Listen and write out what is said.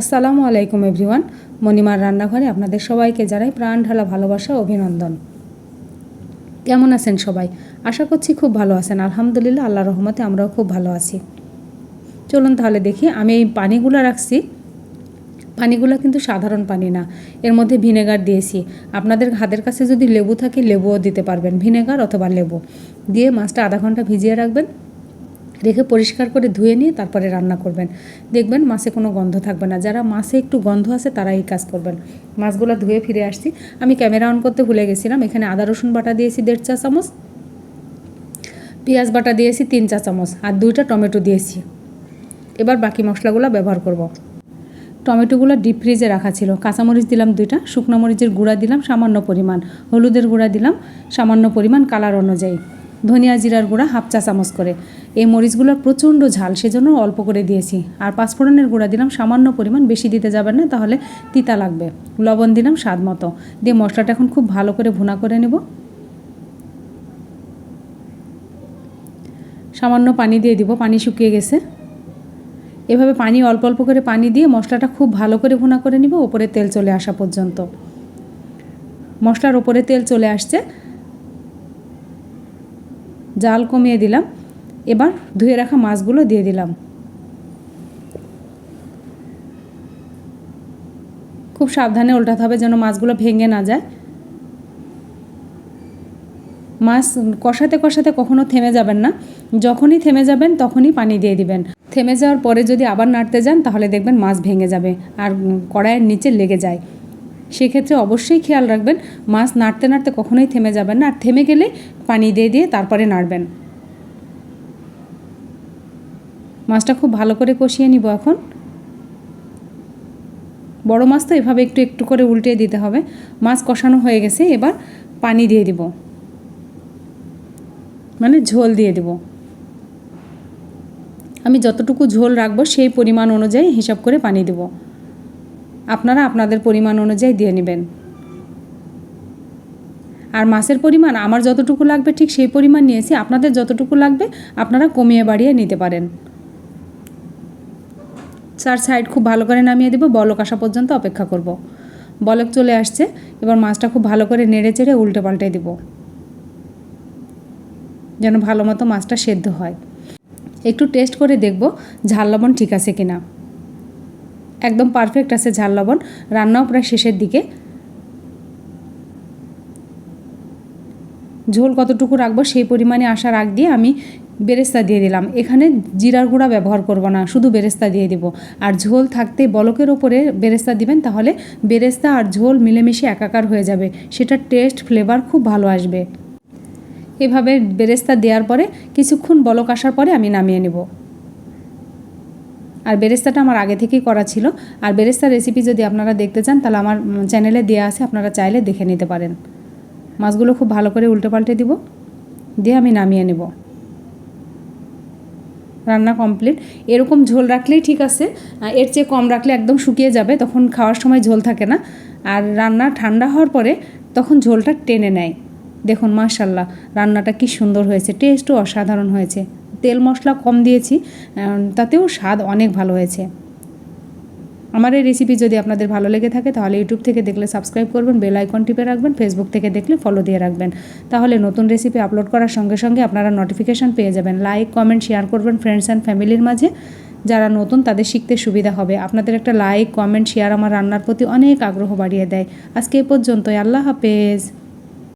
আসসালামু আলাইকুম এভরিওয়ান। মণিমার রান্নাঘরে আপনাদের সবাইকে জানাই প্রাণ ঢালা ভালোবাসা, অভিনন্দন। কেমন আছেন সবাই? আশা করছি খুব ভালো আছেন। আলহামদুলিল্লাহ আল্লাহ রহমতে আমরাও খুব ভালো আছি। চলুন তাহলে দেখি, আমি এই পানিগুলো রাখছি। পানিগুলো কিন্তু সাধারণ পানি না, এর মধ্যে ভিনেগার দিয়েছি। আপনাদের হাতের কাছে যদি লেবু থাকে, লেবুও দিতে পারবেন, ভিনেগার অথবা লেবু। দিয়ে মাছটা আধা ঘণ্টা ভিজিয়ে রাখবেন। রেখে পরিষ্কার করে ধুয়ে নিয়ে তারপরে রান্না করবেন। দেখবেন মাছে কোনো গন্ধ থাকবে না। যারা মাছে একটু গন্ধ আছে তারা এই কাজ করবেন। মাছগুলো ধুয়ে ফিরে আসছি। আমি ক্যামেরা অন করতে ভুলে গেছিলাম। এখানে আদা, রসুন বাটা দিয়েছি দেড় চা চামচ। পেঁয়াজ বাটা দিয়েছি তিন চা চামচ। আর দুইটা টমেটো দিয়েছি। এবার বাকি মশলাগুলো ব্যবহার করব। টমেটোগুলো ডিপ ফ্রিজে রাখা ছিল। কাঁচামরিচ দিলাম দুইটা। শুকনো মরিচের গুঁড়া দিলাম, সামান্য পরিমাণ। হলুদের গুঁড়া দিলাম, সামান্য পরিমাণ কালার অনুযায়ী। ধনিয়া জিরার গুঁড়া হাফ চা চামচ করে। এই মরিচগুলোর প্রচণ্ড ঝাল, সেজন্য অল্প করে দিয়েছি। আর পাঁচফোড়নের গুঁড়া দিলাম, সামান্য পরিমাণ, বেশি দিতে যাবেন না, তাহলে তিতা লাগবে। লবণ দিলাম স্বাদ মতো। দিয়ে মশলাটা এখন খুব ভালো করে ভুনা করে নেব। সামান্য পানি দিয়ে দিব, পানি শুকিয়ে গেছে। এভাবে পানি, অল্প অল্প করে পানি দিয়ে মশলাটা খুব ভালো করে ভুনা করে নিব, ওপরে তেল চলে আসা পর্যন্ত। মশলার ওপরে তেল চলে আসছে। জাল কমিয়ে দিলাম। এবার ধুয়ে রাখা মাছগুলো দিয়ে দিলাম। খুব সাবধানে উল্টাতে হবে যেন মাছগুলো ভেঙে না যায়। মাছ কষাতে কষাতে কখনো থেমে যাবেন না। যখনই থেমে যাবেন, তখনই পানি দিয়ে দিবেন। থেমে যাওয়ার পরে যদি আবার নাড়তে যান, তাহলে দেখবেন মাছ ভেঙে যাবে আর কড়াইয়ের নিচে লেগে যায়। সেক্ষেত্রে অবশ্যই খেয়াল রাখবেন, মাছ নাড়তে নাড়তে কখনোই থেমে যাবেন না। আর থেমে গেলে পানি দিয়ে দিয়ে তারপরে নাড়বেন। মাছটা খুব ভালো করে কষিয়ে নিব এখন। বড় মাছ তো এভাবে একটু একটু করে উল্টে দিতে হবে। মাছ কষানো হয়ে গেছে, এবার পানি দিয়ে দিব। মানে ঝোল দিয়ে দেব। আমি যতটুকু ঝোল রাখব সেই পরিমাণ অনুযায়ী হিসাব করে পানি দেব। আপনারা আপনাদের পরিমাণ অনুযায়ী দিয়ে নেবেন। আর মাছের পরিমাণ আমার যতটুকু লাগবে, ঠিক সেই পরিমাণ নিয়েছি। আপনাদের যতটুকু লাগবে, আপনারা কমিয়ে বাড়িয়ে নিতে পারেন। চার সাইড খুব ভালো করে নামিয়ে দেবো, বলক আসা পর্যন্ত অপেক্ষা করব। বলক চলে আসছে, এবার মাছটা খুব ভালো করে নেড়ে চেড়ে উল্টে পাল্টে দেব। যেন ভালো মতো মাছটা সেদ্ধ হয়। একটু টেস্ট করে দেখব ঝাল লবণ ঠিক আছে কিনা। একদম পারফেক্ট আছে ঝাল লবণ। রান্নাও প্রায় শেষের দিকে। ঝোল কতটুকু রাখব সেই পরিমাণে আসার আগ দিয়ে আমি বেরেস্তা দিয়ে দিলাম। এখানে জিরার গুঁড়া ব্যবহার করব না, শুধু বেরেস্তা দিয়ে দিব। আর ঝোল থাকতে বলকের ওপরে বেরেস্তা দিবেন, তাহলে বেরেস্তা আর ঝোল মিলেমিশে একাকার হয়ে যাবে। সেটার টেস্ট, ফ্লেভার খুব ভালো আসবে। এভাবে বেরেস্তা দেওয়ার পরে কিছুক্ষণ বলক আসার পরে আমি নামিয়ে নেব। আর বেরেস্তাটা আমার আগে থেকেই করা ছিল। আর বেরেস্তার রেসিপি যদি আপনারা দেখতে চান, তাহলে আমার চ্যানেলে দেওয়া আছে, আপনারা চাইলে দেখে নিতে পারেন। মাছগুলো খুব ভালো করে উল্টে পাল্টে দিব, দিয়ে আমি নামিয়ে নেব। রান্না কমপ্লিট। এরকম ঝোল রাখলেই ঠিক আছে এর চেয়ে কম রাখলে একদম শুকিয়ে যাবে, তখন খাওয়ার সময় ঝোল থাকে না। আর রান্না ঠান্ডা হওয়ার পরে তখন ঝোলটা টেনে নেয়। দেখুন, মাশাল্লাহ, রান্নাটা কি সুন্দর হয়েছে, টেস্টও অসাধারণ হয়েছে। তেল মশলা কম দিয়েছি তাতেও স্বাদ অনেক ভালো হয়েছে। আমার এই রেসিপি যদি আপনাদের ভালো লেগে থাকে, তাহলে ইউটিউব থেকে দেখলে সাবস্ক্রাইব করবেন বেল আইকন টিপে রাখবেন ফেসবুক থেকে দেখলে ফলো দিয়ে রাখবেন। তাহলে নতুন রেসিপি আপলোড করার সঙ্গে সঙ্গে আপনারা নোটিফিকেশান পেয়ে যাবেন। লাইক কমেন্ট শেয়ার করবেন ফ্রেন্ডস অ্যান্ড ফ্যামিলির মাঝে। যারা নতুন, তাদের শিখতে সুবিধা হবে। আপনাদের একটা লাইক কমেন্ট শেয়ার আমার রান্নার প্রতি অনেক আগ্রহ বাড়িয়ে দেয়। আজকে এ পর্যন্তই। আল্লাহ হাফেজ।